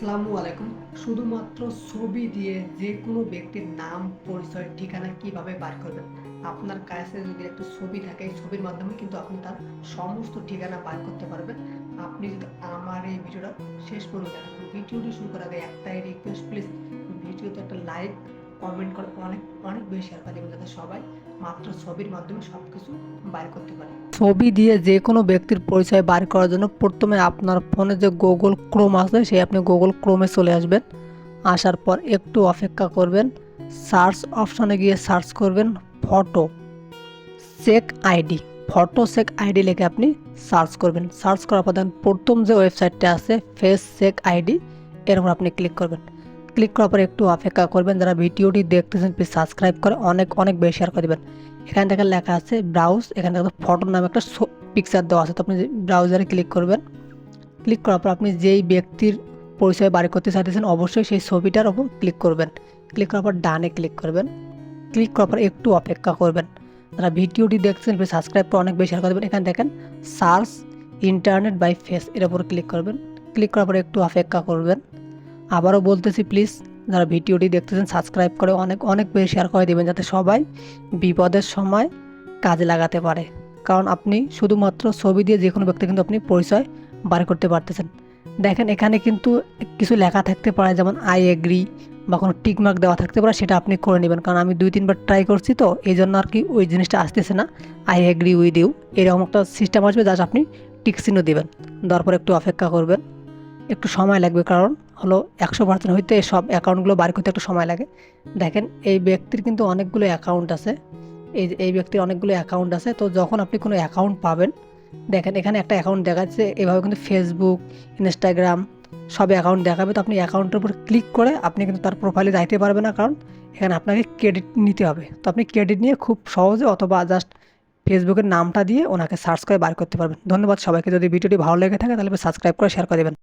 আসসালামু আলাইকুম। শুধুমাত্র ছবি দিয়ে যে কোনো ব্যক্তির নাম, পরিচয়, ঠিকানা কীভাবে বার করবেন? আপনার কাছে যদি একটা ছবি থাকে, এই ছবির মাধ্যমে কিন্তু আপনি তার সমস্ত ঠিকানা বার করতে পারবেন। আপনি যদি আমার এই ভিডিওটা শেষ পর্যন্ত দেখেন, ভিডিওটি শুরু করার আগে একটাই রিকোয়েস্ট প্লিজ ভিডিওতে একটা লাইক কমেন্ট করে অনেক অনেক বেশি করে দেবেন যাতে সবাই মাত্র ছবির মাধ্যমে সব কিছু করতে পারে। ছবি দিয়ে যে কোনো ব্যক্তির পরিচয় বার করার জন্য প্রথমে আপনার ফোনে যে গুগল ক্রোম আছে, সেই আপনি গুগল ক্রোমে চলে আসবেন। আসার পর একটু অপেক্ষা করবেন। সার্চ অপশনে গিয়ে সার্চ করবেন photo check ID photo check ID লিখে আপনি সার্চ করবেন। সার্চ করার পর প্রথম যে ওয়েবসাইটটা আছে ফেস চেক আইডি এর উপর আপনি ক্লিক করবেন। ক্লিক করার পর একটু অপেক্ষা করবেন। যারা ভিডিওটি দেখতেছেন প্লিজ সাবস্ক্রাইব করে অনেক অনেক বেশি শেয়ার করে দেবেন। এখানে দেখেন লেখা আছে ব্রাউজ এখানে দেখেন ফটোর নামে একটা পিকচার দেওয়া আছে। তো আপনি ব্রাউজারে ক্লিক করবেন। ক্লিক করার পর আপনি যেই ব্যক্তির পরিচয় বাড়ি করতে চাইতেছেন, অবশ্যই সেই ছবিটার ওপর ক্লিক করবেন। ক্লিক করার পর ডানে ক্লিক করবেন। ক্লিক করার পর একটু অপেক্ষা করবেন। যারা ভিডিওটি দেখছেন প্লিজ সাবস্ক্রাইব করে অনেক বেশি শেয়ার করে দেবেন। এখানে দেখেন সার্চ ইন্টারনেট বাই ফেস এর ওপর ক্লিক করবেন। ক্লিক করার পর একটু অপেক্ষা করবেন। আবারও বলতেছি প্লিজ যারা ভিডিওটি দেখতেছেন সাবস্ক্রাইব করে অনেক অনেক বেশি শেয়ার করে দেবেন যাতে সবাই বিপদের সময় কাজে লাগাতে পারে। কারণ আপনি শুধুমাত্র ছবি দিয়ে যে কোনো ব্যক্তি কিন্তু আপনি পরিচয় বার করতে পারতেছেন। দেখেন, এখানে কিন্তু কিছু লেখা থাকতে পারে, যেমন আই এগ্রি বা কোনো টিকমার্ক দেওয়া থাকতে পারে, সেটা আপনি করে নেবেন। কারণ আমি দুই, তিনবার ট্রাই করছি তো, এই জন্য আর কি ওই জিনিসটা আসতেছে না। আই এগ্রি উইথ ইউ এরকম একটা সিস্টেম আসবে যা আপনি টিক চিহ্ন দেবেন। দেওয়ার পর একটু অপেক্ষা করবেন। একটু সময় লাগবে, কারণ হলো একশো পার্সেন্ট হইতে সব অ্যাকাউন্টগুলো বার করতে একটু সময় লাগে। দেখেন, এই ব্যক্তির কিন্তু অনেকগুলো অ্যাকাউন্ট আছে। এই এই ব্যক্তির অনেকগুলো অ্যাকাউন্ট আছে। তো যখন আপনি কোনো অ্যাকাউন্ট পাবেন, দেখেন, এখানে একটা অ্যাকাউন্ট দেখাচ্ছে, এভাবে কিন্তু ফেসবুক ইনস্টাগ্রাম সব অ্যাকাউন্ট দেখাবে। তো আপনি অ্যাকাউন্টের উপর ক্লিক করে আপনি কিন্তু তার প্রোফাইলে যাইতে পারবেন না, কারণ এখানে আপনাকে ক্রেডিট নিতে হবে। তো আপনি ক্রেডিট নিয়ে খুব সহজে অথবা জাস্ট ফেসবুকের নামটা দিয়ে ওনাকে সার্চ করে বার করতে পারবেন। ধন্যবাদ সবাইকে। যদি ভিডিওটি ভালো লেগে থাকে, তাহলে সাবস্ক্রাইব করে শেয়ার করে দেবেন।